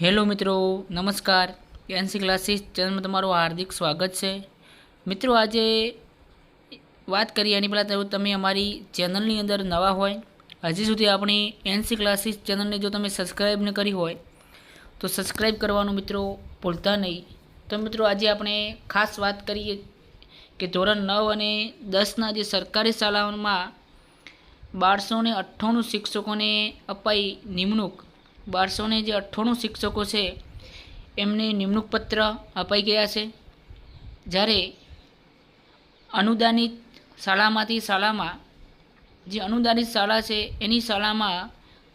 Hello મિત્રો, નમસ્કાર. NC classes ચેનલમાં તમારું હાર્દિક સ્વાગત છે. મિત્રો, આજે વાત કરીએ એની પહેલાં તમે અમારી ચેનલની અંદર નવા હોય, હજી સુધી આપણી એનસી ક્લાસીસ ચેનલને જો તમે સબસ્ક્રાઈબ ન કરી હોય, તો સબસ્ક્રાઈબ કરવાનું મિત્રો ભૂલતા નહીં. તો મિત્રો, આજે આપણે ખાસ વાત કરીએ કે ધોરણ નવ અને દસના જે સરકારી શાળાઓમાં બારસો ને અઠ્ઠાણું શિક્ષકોને અપાઈ નિમણૂક બારસો ને જે અઠ્ઠાણું શિક્ષકો છે, એમને નિમણૂક પત્ર અપાઈ ગયા છે. જ્યારે અનુદાનિત શાળામાંથી શાળામાં, જે અનુદાનિત શાળા છે, એની શાળામાં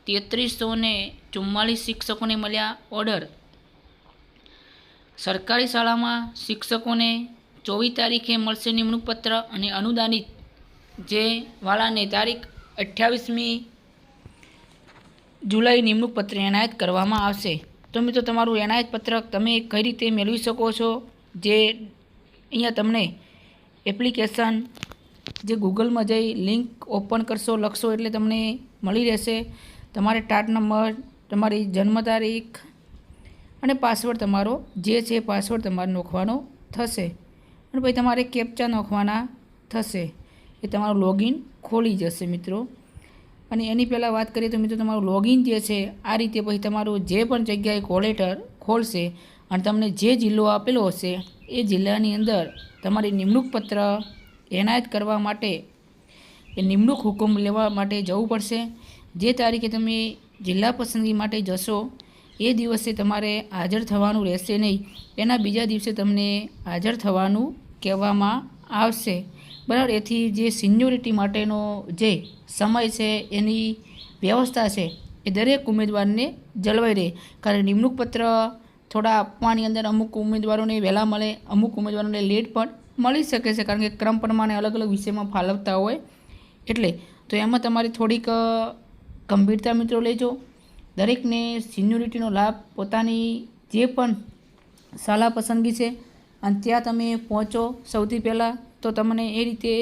તેત્રીસો ને ચુમ્માલીસ શિક્ષકોને મળ્યા ઓર્ડર. સરકારી શાળામાં શિક્ષકોને ચોવીસ તારીખે મળશે નિમણૂક પત્ર અને અનુદાનિત જે વાળાને તારીખ અઠ્યાવીસમી જુલાઈ નિમણૂક પત્ર એનાયત કરવામાં આવશે. તો મિત્રો, તમારું એનાયત પત્રક તમે કઈ રીતે મેળવી શકો છો? જે અહીંયા તમને એપ્લિકેશન, જે ગૂગલમાં જઈ લિંક ઓપન કરશો, લખશો એટલે તમને મળી રહેશે. તમારે ટાટ નંબર, તમારી જન્મ તારીખ અને પાસવર્ડ તમારો જે છે પાસવર્ડ તમારે નોખવાનો થશે. અને પછી તમારે કેપ્ચા નોખવાના થશે. એ તમારું લોગિન ખોલી જશે મિત્રો. અને એની પહેલાં વાત કરીએ તો મિત્રો તમારું લોગિન જે છે, આ રીતે પછી તમારું જે પણ જગ્યાએ કોલેટર ખોલશે અને તમને જે જિલ્લો આપેલો હશે, એ જિલ્લાની અંદર તમારી નિમણૂક પત્ર એનાયત કરવા માટે એ નિમણૂક હુકમ લેવા માટે જવું પડશે. જે તારીખે તમે જિલ્લા પસંદગી માટે જશો, એ દિવસે તમારે હાજર થવાનું રહેશે નહીં. એના બીજા દિવસે તમને હાજર થવાનું કહેવામાં આવશે. બરાબર? એથી જે સિન્યોરિટી માટેનો જે સમય છે, એની વ્યવસ્થા છે, એ દરેક ઉમેદવારને જળવાઈ રહે. કારણ નિમણૂક પત્ર થોડા આપવાની અંદર અમુક ઉમેદવારોને વહેલા મળે, અમુક ઉમેદવારોને લેટ પણ મળી શકે છે. કારણ કે ક્રમ પ્રમાણે અલગ અલગ વિષયમાં ફાળવતા હોય. એટલે તો એમાં તમારે થોડીક ગંભીરતા મિત્રો લેજો. દરેકને સિન્યોરિટીનો લાભ પોતાની જે પણ શાળા પસંદગી છે, અને ત્યાં તમે પહોંચો સૌથી પહેલાં. તો તમને એ રીતે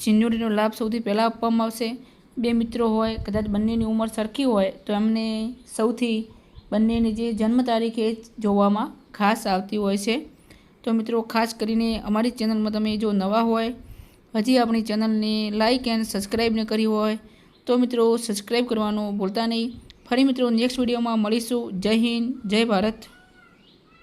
સિન્યોરિટીનો લાભ સૌથી પહેલાં આપવામાં આવશે. બે મિત્રો હોય, કદાચ બંનેની ઉંમર સરખી હોય, તો એમને સૌથી બંનેની જે જન્મ તારીખ એ જોવામાં ખાસ આવતી હોય છે. તો મિત્રો, ખાસ કરીને અમારી ચેનલમાં તમે જો નવા હોય, હજી આપણી ચેનલને લાઇક એન્ડ સબસ્ક્રાઈબ ન કરી હોય, તો મિત્રો સબસ્ક્રાઈબ કરવાનું ભૂલતા નહીં. ફરી મિત્રો, નેક્સ્ટ વિડીયોમાં મળીશું. જય હિન્દ, જય ભારત.